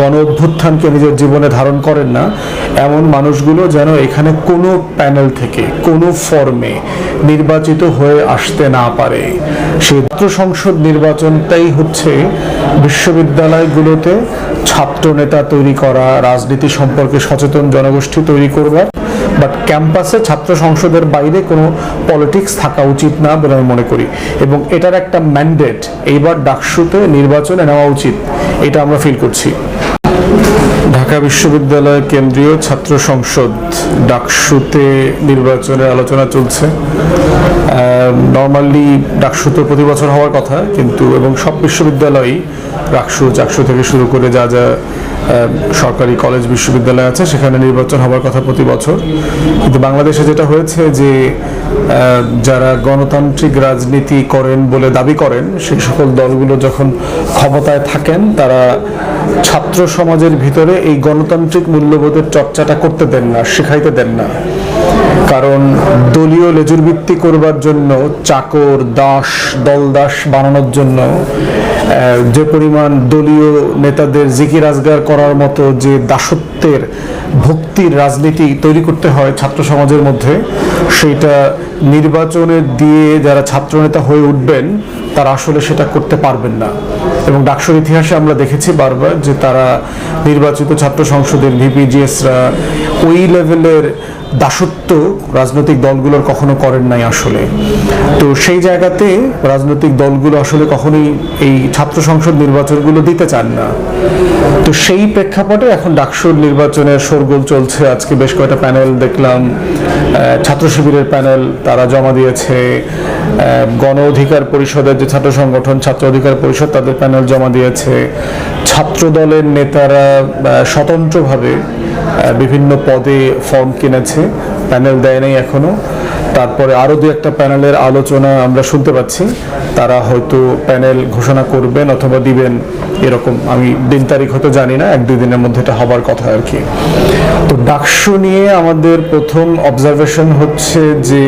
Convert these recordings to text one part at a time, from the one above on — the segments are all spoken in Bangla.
গণ অভ্যুত্থানকে নিজের জীবনে ধারণ করেন না, এমন মানুষগুলো যেন এখানে কোনো প্যানেল থেকে, কোনো ফর্মে নির্বাচিত হয়ে আসতে না পারে। সেই সংসদ নির্বাচনটাই হচ্ছে বিশ্ববিদ্যালয়গুলোতে ছাত্র নেতা তৈরি করা, রাজনীতি সম্পর্কে সচেতন জনগোষ্ঠী তৈরি করবার। বাট ক্যাম্পাসে ছাত্র সংসদের বাইরে কোনো পলিটিক্স থাকা উচিত না বলে আমি মনে করি। এবং এটার একটা ম্যান্ডেট এইবার ডাকসুতে নির্বাচনে নেওয়া উচিত, এটা আমরা ফিল করছি। ঢাকা বিশ্ববিদ্যালয় কেন্দ্রীয় ছাত্র সংসদ ডাকসুতে নির্বাচনের আলোচনা চলছে। নর্মালি ডাকসু তো প্রতি বছর হওয়ার কথা, কিন্তু এবং সব বিশ্ববিদ্যালয়ই ডাকসু, চাকসু থেকে শুরু করে যা যা সরকারি কলেজ বিশ্ববিদ্যালয় আছে, সেখানে নির্বাচন হওয়ার কথা প্রতি বছর। কিন্তু বাংলাদেশে যেটা হয়েছে যে যারা গণতান্ত্রিক রাজনীতি করেন বলে দাবি করেন, সেই সকল দলগুলো যখন ক্ষমতায় থাকেন, তারা ছাত্র সমাজের ভিতরে এই গণতান্ত্রিক মূল্যবোধের চর্চাটা করতে দেন না, শেখাইতে দেন না। কারণ দলীয় লেজুর ভিত্তি করবার জন্য, চাকর, দাস, দলদাস বানানোর জন্য যে পরিমাণ দলীয় নেতাদের জিকি রাজগার করার মতো যে দাসত্বের ভক্তির রাজনীতি তৈরি করতে হয় ছাত্র সমাজের মধ্যে, সেইটা নির্বাচনের দিয়ে যারা ছাত্রনেতা হয়ে উঠবেন, তারা আসলে সেটা করতে পারবেন না। এবং ডাকসুর ইতিহাসে আমরা দেখেছি বারবার যে তারা নির্বাচিত ছাত্র সংসদের ভিপিজিএসরা ওই লেভেলের দাসত্ব রাজনৈতিক দলগুলোর কখনো করেন নাই আসলে। তো সেই জায়গাতে রাজনৈতিক দলগুলো আসলে কখনোই এই ছাত্র সংসদ নির্বাচনগুলো দিতে চান না। তো সেই প্রেক্ষাপটে এখন ডাকসুর নির্বাচনের শোরগোল চলছে। আজকে বেশ কয়েকটা প্যানেল দেখলাম। ছাত্র শিবিরের প্যানেল তারা জমা দিয়েছে। গণ অধিকার পরিষদের যে ছাত্র সংগঠন, ছাত্র অধিকার পরিষদ তাদের প্যানেল জমা দিয়েছে। ছাত্র দলের নেতারা স্বতন্ত্রভাবে বিভিন্ন পদে ফর্ম কিনেছে। প্যানেল দেয় নাই এখনও। তারপরে আরও দু একটা প্যানেলের আলোচনা আমরা শুনতে পাচ্ছি। তারা হয়তো প্যানেল ঘোষণা করবেন অথবা দিবেন এরকম। আমি দিন তারিখ হয়তো জানি না, এক দুই দিনের মধ্যে এটা হবার কথা আর কি। তো ডাকসু নিয়ে আমাদের প্রথম অবজারভেশন হচ্ছে যে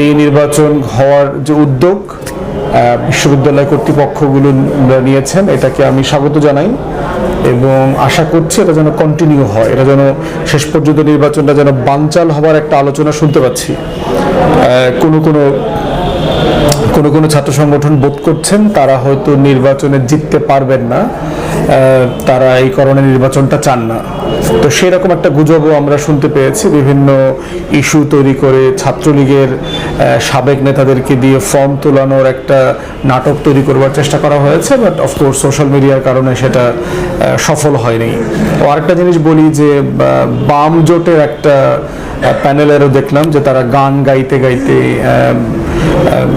এই নির্বাচন হওয়ার যে উদ্যোগ বিশ্ববিদ্যালয় কর্তৃপক্ষগুলো নিয়েছেন, এটাকে আমি স্বাগত জানাই এবং আশা করছি এটা যেন কন্টিনিউ হয়, এটা যেন শেষ পর্যন্ত নির্বাচনটা যেন বানচাল হবার একটা আলোচনা শুনতে পাচ্ছি। কোনো কোনো কোনো কোনো ছাত্র সংগঠন বোধ করছেন, তারা হয়তো নির্বাচনে জিততে পারবেন না তারা এই কারণে নির্বাচনটা চান না। তো সেরকম একটা গুজবও আমরা শুনতে পেয়েছি, বিভিন্ন ইস্যু তৈরি করে ছাত্রলীগের সাবেক নেতাদেরকে দিয়ে ফর্ম তোলানোর একটা নাটক তৈরি করবার চেষ্টা করা হয়েছে বাট অফকোর্স সোশ্যাল মিডিয়ার কারণে সেটা সফল হয়নি। ও আরেকটা জিনিস বলি যে বাম জোটের একটা প্যানেলেরও দেখলাম যে তারা গান গাইতে গাইতে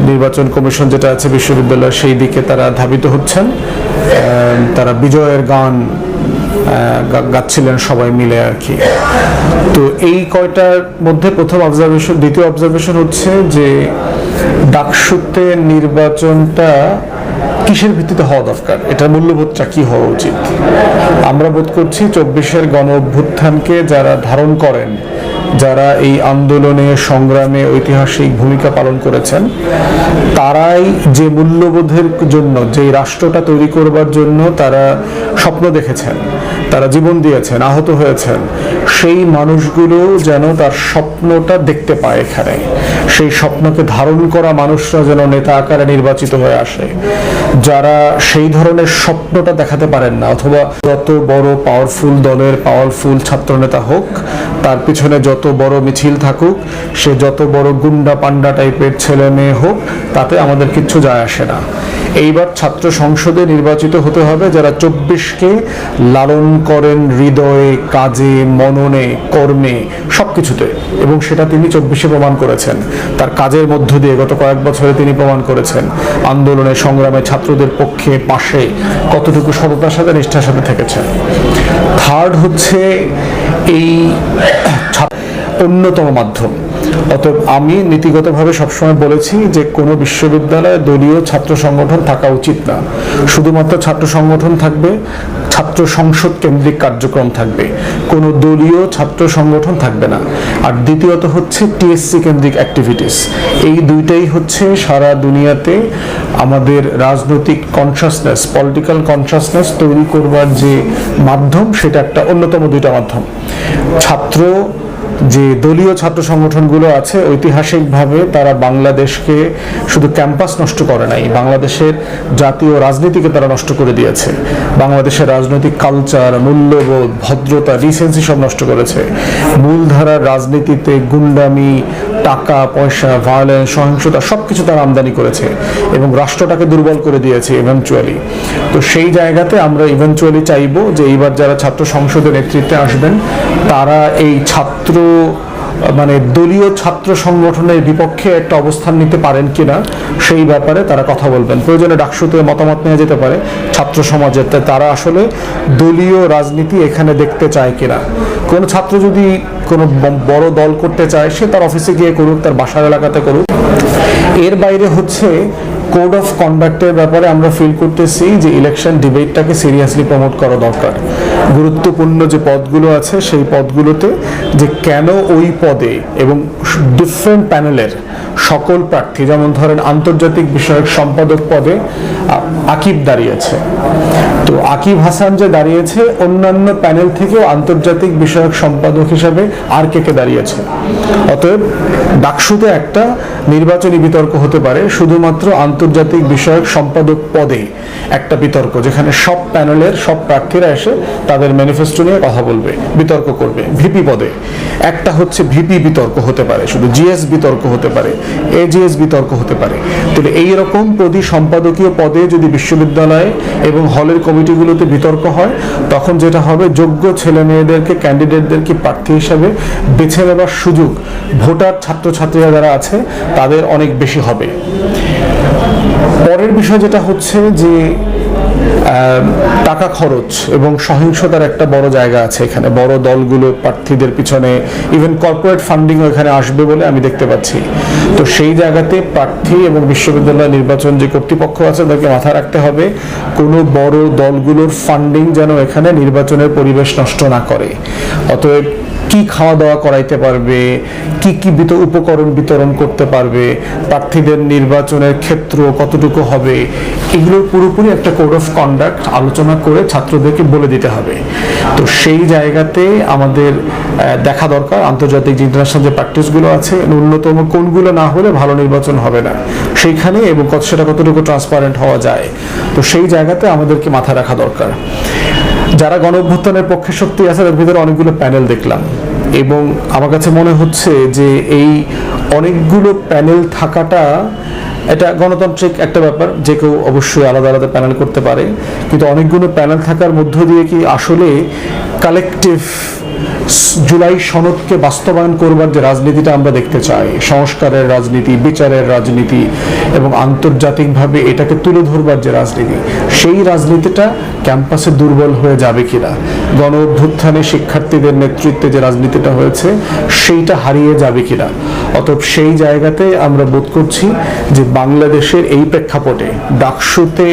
নির্বাচন কমিশন যেটা আছে বিশ্ববিদ্যালয় সেই দিকে তারা ধাবিত হচ্ছেন। তারা বিজয়ের গান গাচ্ছিলেন সবাই মিলে আর কি। তো এই কয়টার মধ্যে প্রথম অবজারভেশন দ্বিতীয় অবজারভেশন হচ্ছে যে ডাকসুতে নির্বাচনটা কিসের ভিত্তিতে হওয়া দরকার? এটার মূল্যবোধটা কি হওয়া উচিত? আমরা বোধ করছি চব্বিশের গণ অভ্যুত্থানকে যারা ধারণ করেন যারা এই আন্দোলনে, সংগ্রামে ঐতিহাসিক ভূমিকা পালন করেছেন, তারাই যে মূল্যবোধের জন্য, যে রাষ্ট্রটা তৈরি করবার জন্য তারা স্বপ্ন দেখেছেন, তারা জীবন দিয়েছেন, আহত হয়েছেন, সেই মানুষগুলো যেন তার স্বপ্নটা দেখতে পায় এখানে। সেই স্বপ্নকে ধারণ করা মানুষরা যেন নেতা আকারে নির্বাচিত হয়ে আসে। যারা সেই ধরনের স্বপ্নটা দেখাতে পারেন না, অথবা যত বড় পাওয়ারফুল দলের পাওয়ারফুল ছাত্রনেতা হোক, তার পিছনে যত বড় মিছিল থাকুক, সে যত বড় গুন্ডা পান্ডা টাইপের ছেলে মেয়ে হোক, তাতে আমাদের কিচ্ছু যায় আসে না। এইবার ছাত্র সংসদে নির্বাচিত হতে হবে যারা চব্বিশকে লালন করেন হৃদয়ে, কাজে, মননে, কর্মে, সবকিছুতে। এবং সেটা তিনি চব্বিশে প্রমাণ করেছেন। তার কাজের মধ্য দিয়ে গত কয়েক বছরে তিনি প্রমাণ করেছেন। আন্দোলনে সংগ্রামে ছাত্রদের পক্ষে পাশে কতটুকু সততার সাথে নিষ্ঠার সাথে থেকেছেন থার্ড হচ্ছে এই অন্যতম মাধ্যম। অতএব আমি নীতিগতভাবে সবসময় বলেছি যে কোনো বিশ্ববিদ্যালয়ে দলীয় ছাত্র সংগঠন থাকা উচিত না। শুধুমাত্র ছাত্র সংগঠন থাকবে, ছাত্র সংসদ কেন্দ্রিক কার্যক্রম থাকবে। কোনো দলীয় ছাত্র সংগঠন থাকবে না। আর দ্বিতীয়ত হচ্ছে টিএসসি কেন্দ্রিক অ্যাক্টিভিটিস এই দুইটাই হচ্ছে সারা দুনিয়াতে আমাদের রাজনৈতিক কনসাসনেস পলিটিক্যাল কনসাসনেস তৈরি করবার যে মাধ্যম, সেটা একটা অন্যতম দুইটা মাধ্যম। ছাত্র যে দলীয় ছাত্র সংগঠনগুলো আছে, ঐতিহাসিকভাবে তারা বাংলাদেশকে শুধু ক্যাম্পাস নষ্ট করে নাই, বাংলাদেশের জাতীয় রাজনীতিকে তারা নষ্ট করে দিয়েছে। বাংলাদেশের রাজনৈতিক কালচার মূল্যবোধ, ভদ্রতা ডিসেন্সি সব নষ্ট করেছে। মূলধারার রাজনীতিতে গুন্ডামি টাকা, পয়সা ভায়োলেন্স সহিংসতা সব কিছু তারা আমদানি করেছে এবং রাষ্ট্রটাকে দুর্বল করে দিয়েছে ইভেনচুয়ালি তো সেই জায়গাতে আমরা ইভেনচুয়ালি চাইব যে এইবার যারা ছাত্র সংসদের নেতৃত্বে আসবেন, তারা এই ছাত্র মানে দলীয় ছাত্র সংগঠনের বিপক্ষে একটা অবস্থান নিতে পারেন কিনা, সেই ব্যাপারে তারা কথা বলবেন। প্রয়োজনে ডাকসুতে মতামত নেওয়া যেতে পারে। ছাত্র সমাজের তারা আসলে দলীয় রাজনীতি এখানে দেখতে চায় কিনা। কোনো ছাত্র যদি কোনো বড় দল করতে চায়, সে তার অফিসে গিয়ে করুক, তার বাসার এলাকাতে করুক। এর বাইরে হচ্ছে কোড অফ কন্ডাক্টের ব্যাপারে আমরা ফিল করতেছি যে ইলেকশন ডিবেটটাকে সিরিয়াসলি প্রমোট করা দরকার। গুরুত্বপূর্ণ যে পদগুলো আছে, সেই পদগুলোতে যে কেন ওই পদে এবং ডিফারেন্ট প্যানেলের সকল প্রার্থী, যেমন ধরেন আন্তর্জাতিক বিষয়ক সম্পাদক পদে আকিব দাঁড়িয়েছে। তো আকিব হাসান যে দাঁড়িয়েছে, অন্যান্য প্যানেল থেকেও আন্তর্জাতিক বিষয়ক সম্পাদক হিসাবে আর কে কে দাঁড়িয়েছে? অতএব ডাকসুতে একটা নির্বাচনী বিতর্ক হতে পারে, শুধুমাত্র আন্তর্জাতিক বিষয়ক সম্পাদক পদে একটা বিতর্ক, যেখানে সব প্যানেলের সব প্রার্থীরা এসে তাদের ম্যানিফেস্টো নিয়ে কথা বলবে, বিতর্ক করবে, ভিপি পদে। একটা হচ্ছে ভিপি বিতর্ক হতে পারে, শুধু জিএস বিতর্ক হতে পারে, এজিএস বিতর্ক হতে পারে। তাহলে এইরকম প্রতি সম্পাদকীয় পদে যদি বিশ্ববিদ্যালয়ে এবং হলের কমিটিগুলোতে বিতর্ক হয়, তখন যেটা হবে, যোগ্য ছেলে মেয়েদেরকে ক্যান্ডিডেটদেরকে প্রার্থী হিসাবে বেছে নেবার সুযোগ ভোটার ছাত্রছাত্রীরা যারা আছে, তাদের অনেক বেশি হবে। পরের বিষয় যেটা হচ্ছে যে টাকা খরচ এবং সহিংসতার একটা বড় জায়গা আছে এখানে। বড় দলগুলো প্রার্থীদের পিছনে ইভেন কর্পোরেট ফান্ডিংও এখানে আসবে বলে আমি দেখতে পাচ্ছি। তো সেই জায়গাতে প্রার্থী এবং বিশ্ববিদ্যালয় নির্বাচন যে কর্তৃপক্ষ আছে, তাদেরকে মাথায় রাখতে হবে, কোনো বড় দলগুলোর ফান্ডিং যেন এখানে নির্বাচনের পরিবেশ নষ্ট না করে। অতএব কি খাওয়া দাওয়া করাইতে পারবে? কি কি বিত উপকরণ বিতরণ করতে পারবে? প্রার্থীদের নির্বাচনের ক্ষেত্র কতটুকু হবে? এগুলোর পুরোপুরি একটা কোড অফ কন্ডাক্ট আলোচনা করে ছাত্রদেরকে বলে দিতে হবে। তো সেই জায়গাতে আমাদের দেখা দরকার। আন্তর্জাতিক যে ইন্টারন্যাশনাল যে প্র্যাকটিসগুলো আছে, ন্যূনতম কোনগুলো না হলে ভালো নির্বাচন হবে না। সেইখানে এবং কত, সেটা কতটুকু ট্রান্সপারেন্ট হওয়া যায়? তো সেই জায়গাতে আমাদেরকে মাথা রাখা দরকার। যারা গণ অভ্যুত্থানের পক্ষে শক্তি আছে, তাদের ভিতরে অনেকগুলো প্যানেল দেখলাম। এবং আমার কাছে মনে হচ্ছে যে এই অনেকগুলো প্যানেল থাকাটা এটা গণতান্ত্রিক একটা ব্যাপার, যে কেউ অবশ্যই আলাদা আলাদা প্যানেল করতে পারে। কিন্তু অনেকগুলো প্যানেল থাকার মধ্য দিয়ে কি আসলে কালেকটিভ জুলাই সনদকে বাস্তবায়ন করবার যে রাজনীতিটা আমরা দেখতে চাই, সংস্কারের রাজনীতি, বিচারের রাজনীতি এবং আন্তর্জাতিকভাবে এটাকে তুলে ধরবার যে রাজনীতি, সেই রাজনীতিটা ক্যাম্পাসে দুর্বল হয়ে যাবে কিনা? গণ অভ্যুত্থানে শিক্ষার্থীদের নেতৃত্বে যে রাজনীতিটা হয়েছে, সেইটা হারিয়ে যাবে কিনা? অতএব সেই জায়গাতে আমরা বোধ করছি যে বাংলাদেশের এই প্রেক্ষাপটে ডাকসুতে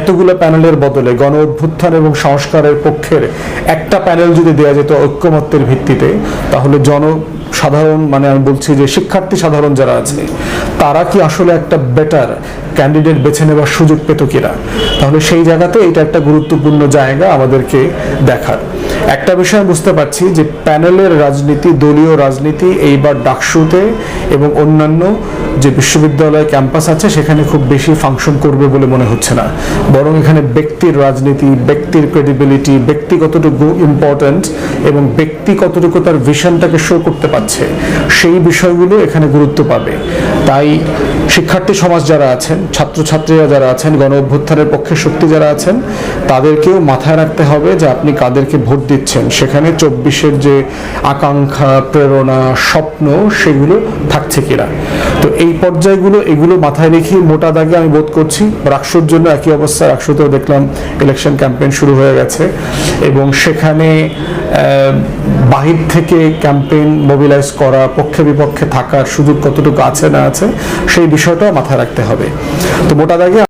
এতগুলো প্যানেলের বদলে গণ অভ্যুত্থান এবং সংস্কারের পক্ষের একটা প্যানেল যদি দেওয়া যেত ঐক্যমত্যের ভিত্তিতে, তাহলে জন সাধারণ মানে আমি বলছি যে শিক্ষার্থী সাধারণ যারা আছে, তারা কি আসলে একটা বেটার ক্যান্ডিডেট বেছে নেবার সুযোগ পেত কিনা? তাহলে সেই জায়গাতে এটা একটা গুরুত্বপূর্ণ জায়গা আমাদেরকে দেখার। একটা বিষয় বুঝতে পারছি যে প্যানেলের রাজনীতি, দলীয় রাজনীতি এইবার ডাকসুতে এবং অন্যান্য যে বিশ্ববিদ্যালয় ক্যাম্পাস আছে সেখানে খুব বেশি ফাংশন করবে বলে মনে হচ্ছে না। বরং এখানে ব্যক্তির রাজনীতি, ব্যক্তির ক্রেডিবিলিটি ব্যক্তি কতটুকু ইম্পর্ট্যান্ট এবং ব্যক্তি কতটুকু তার ভিশনটাকে শো করতে পারছে, সেই বিষয়গুলো এখানে গুরুত্ব পাবে। তাই শিক্ষার্থী সমাজ যারা আছেন ছাত্রছাত্রীরা যারা আছেন, গণ অভ্যুত্থানের পক্ষে শক্তি যারা আছেন, তাদেরকেও মাথায় রাখতে হবে যে আপনি কাদেরকে ভোট দিচ্ছেন। সেখানে চব্বিশের যে আকাঙ্ক্ষা, প্রেরণা, স্বপ্ন, সেগুলো থাকছে কিনা। তো এই পর্যায়গুলো, এগুলো মাথায় রেখে মোটা দাগে আমি বোধ করছি রাকসুর জন্য একই অবস্থা। রাকসুতেও দেখলাম ইলেকশন ক্যাম্পেইন শুরু হয়ে গেছে এবং সেখানে বাহির থেকে ক্যাম্পেইন মোবিলাইজ করা, পক্ষে বিপক্ষে থাকার সুযোগ কতটুকু আছে না আছে, সেই বিষয়টাও মাথায় রাখতে হবে। তো মোটা দাগে